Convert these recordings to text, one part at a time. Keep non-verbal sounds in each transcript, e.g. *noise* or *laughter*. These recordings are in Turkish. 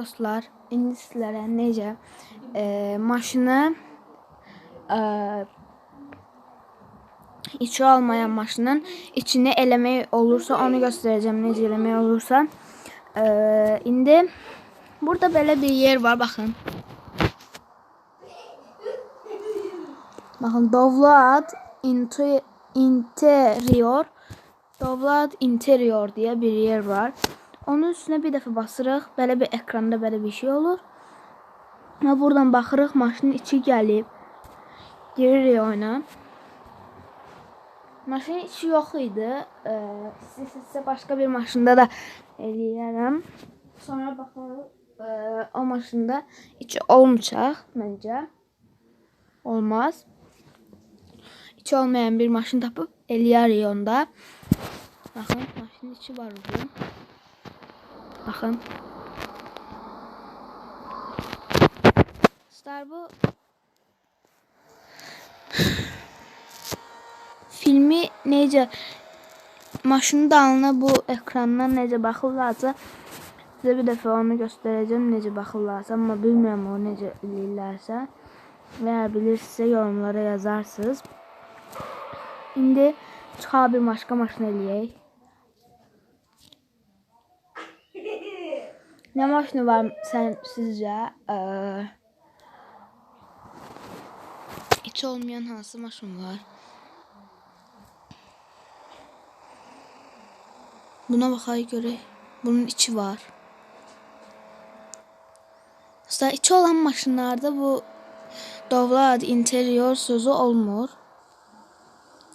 Dostlar, indi sizlərə necə e, maşını e, içi olmayan maşının içini eləmək olursa onu göstərəcəm necə eləmək olursa. E, indi burada belə bir yer var baxın. Bakın Dovlad Inter- Interior Dovlad Interior diye bir yer var. Onun üstüne bir defa basırıq. Belə bir ekranda belə bir şey olur. Və buradan baxırıq maşının içi gəlib. Giririk oyuna. Maşının içi yox idi. Ee, istəsəsə başqa bir maşında da eləyərəm. Sonra baxarıq ee, o maşında içi olmayacaq məncə. Olmaz. İçi olmayan bir maşın tapıp eləyərik onda. Baxın, maşının içi var bunun. Baxın. Star bu filmi necə maşının dalına bu ekrandan necə baxırlarsa sizə bir dəfə onu göstərəcəm necə baxırlarsa, amma bilmirəm o necə eləyirlərsə. Və bilirsinizsə yorumlara yazarsınız. İndi çıxar bir başqa maşın eləyək. Nə maşını var sən sizcə? Ee, içi olmayan hansı maşın var? Buna baxaq görək. Bunun içi var. Aslında içi olan maşınlarda bu Dovlad interior sözü olmur.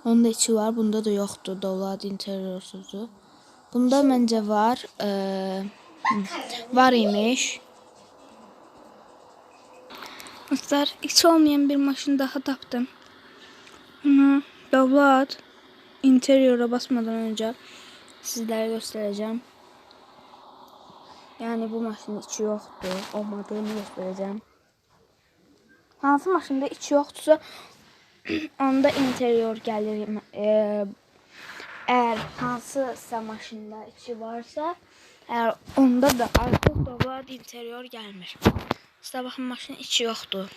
Onun da içi var. Bunda da yoktu Dovlad interior sözü. Bunda bence var. Ee, var imiş. Dostlar hiç olmayan bir maşın daha taptım. Bunu Dovlad interiora basmadan önce Sizlere göstereceğim. Yani bu maşının içi yoktu. Olmadığını göstereceğim. Hansı maşında içi yoksa *clears throat* onda interior gelir. Ee, eğer hansısa maşında içi varsa eğer onda da artık Dovlad interior gelmiş. Size bakın maşının içi yoktu.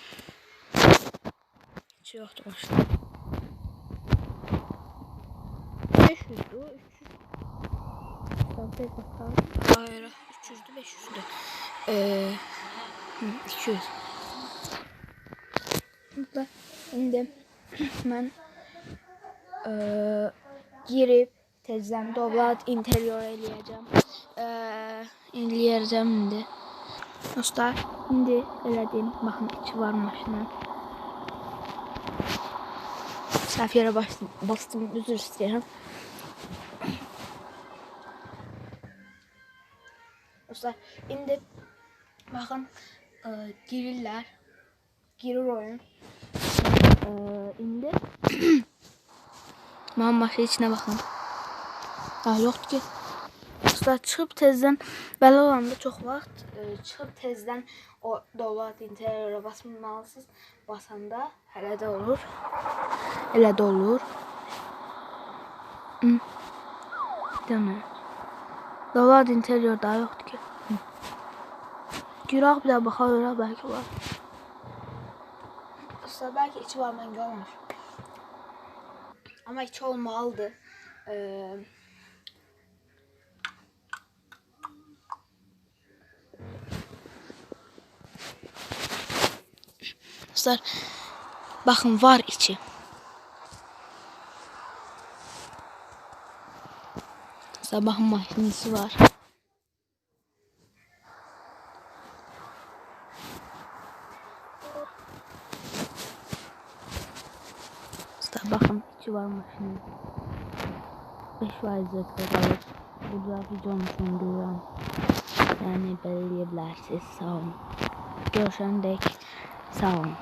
İçi yoktu maşının. 500'dü, 300 Tek bakalım. Hayır, 300'dü, 500'dü. Ee, hı, 200. Burada indi mən *clears throat* eee tezdən dövlət interior eləyəcəm. Eləyəcəm indi. Dostlar, indi elədim. Baxın, içi var maşının. Səhv yerə bastım, bastım, üzr istəyirəm. Dostlar, indi baxın, e, girirlər. Girir oyun. E, indi Mənim *clears throat* maşın içinə baxın. Ha, yoxdur ki. Dostlar, çıxıb tezdən belə olanda çox vaxt e, çıxıb tezdən o dövlət interiora basmalısınız. Basanda hələ də olur. Elə də olur. Hı. Demə. Dövlət interior daha yoxdur ki. Giraq bir də baxa görək bəlkə var. Dostlar, bəlkə içi var, mən görmür. Ama içi olmalıdır. Ee, Dostlar, bakın var içi. Sabahın maşinesi var. Dostlar bakın içi var maşının. 5 vaziyette kalır. Burada videonun sonundayım. Yani belirleyebilirsiniz. Sağ olun. Görüşene dek sağ olun.